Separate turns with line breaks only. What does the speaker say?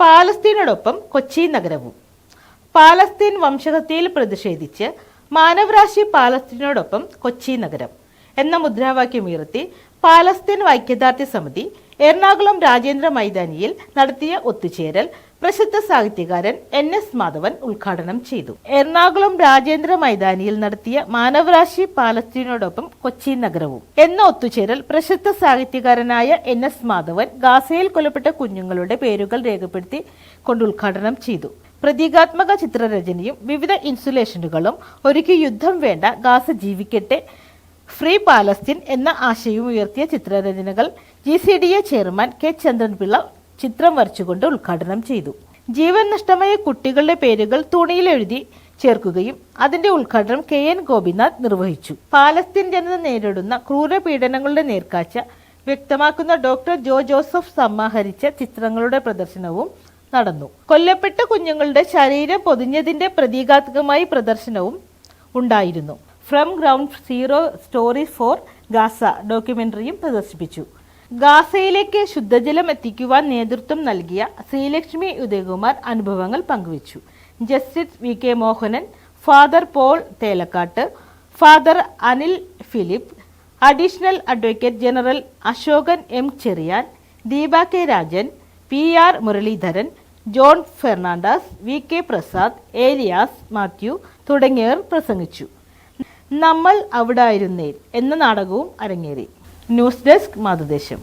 പാലസ്തീനോടൊപ്പം കൊച്ചി നഗരവും. പാലസ്തീൻ വംശഹത്യയിൽ പ്രതിഷേധിച്ച് മാനവരാശി പാലസ്തീനോടൊപ്പം കൊച്ചി നഗരം എന്ന മുദ്രാവാക്യം ഉയർത്തി പാലസ്തീൻ ഐക്യദാർഢ്യ സമിതി എറണാകുളം രാജേന്ദ്ര മൈതാനിയിൽ നടത്തിയ ഒത്തുചേരൽ പ്രസിദ്ധ സാഹിത്യകാരൻ എൻ എസ് മാധവൻ ഉദ്ഘാടനം ചെയ്തു. എറണാകുളം രാജേന്ദ്ര മൈതാനിയിൽ നടത്തിയ മാനവരാശി പാലസ്തീനോടൊപ്പം കൊച്ചി നഗരവും. എന്ന ഒത്തുചേരൽ പ്രസിദ്ധ സാഹിത്യകാരനായ എൻ എസ് മാധവൻ ഗാസയിൽ കൊല്ലപ്പെട്ട കുഞ്ഞുങ്ങളുടെ പേരുകൾ രേഖപ്പെടുത്തി കൊണ്ട് ഉദ്ഘാടനം ചെയ്തു. പ്രതീകാത്മക ചിത്രരചനയും വിവിധ ഇൻസുലേഷനുകളും ഒരുക്കി യുദ്ധം വേണ്ട ഗാസ ജീവിക്കട്ടെ ഫ്രീ പാലസ്തീൻ എന്ന ആശയവും ഉയർത്തിയ ചിത്രരചനകൾ G C D A chairman K Chandran Pillai ചിത്രം വരച്ചുകൊണ്ട് ഉദ്ഘാടനം ചെയ്തു. ജീവൻ നഷ്ടമായ കുട്ടികളുടെ പേരുകൾ തുണിയിൽ എഴുതി ചേർക്കുകയും അതിന്റെ ഉദ്ഘാടനം കെ എൻ ഗോപിനാഥ് നിർവഹിച്ചു. പാലസ്തീൻ ജനത നേരിടുന്ന ക്രൂരപീഡനങ്ങളുടെ നേർക്കാഴ്ച വ്യക്തമാക്കുന്ന ഡോക്ടർ ജോ ജോസഫ് സമാഹരിച്ച ചിത്രങ്ങളുടെ പ്രദർശനവും നടന്നു. കൊല്ലപ്പെട്ട കുഞ്ഞുങ്ങളുടെ ശരീരം പൊതിഞ്ഞതിന്റെ പ്രതീകാത്മകമായി പ്രദർശനവും ഉണ്ടായിരുന്നു. From ground zero story for Gaza ഡോക്യുമെന്ററിയും പ്രദർശിപ്പിച്ചു. ഗാസയിലേക്ക് ശുദ്ധജലം എത്തിക്കുവാൻ നേതൃത്വം നൽകിയ ശ്രീലക്ഷ്മി ഉദയകുമാർ അനുഭവങ്ങൾ പങ്കുവച്ചു. Justice V K Mohanan father Paul Thelakkat father Anil Philip additional advocate general Asokan M Cherian Deepa K Rajan P R Muraleedharan John Fernandez V K Prasad Elias Mathew തുടങ്ങിയവർ പ്രസംഗിച്ചു. നമ്മൾ അവിടായിരുന്നേൽ എന്ന നാടകവും അരങ്ങേറി. News desk മാതൃദേശം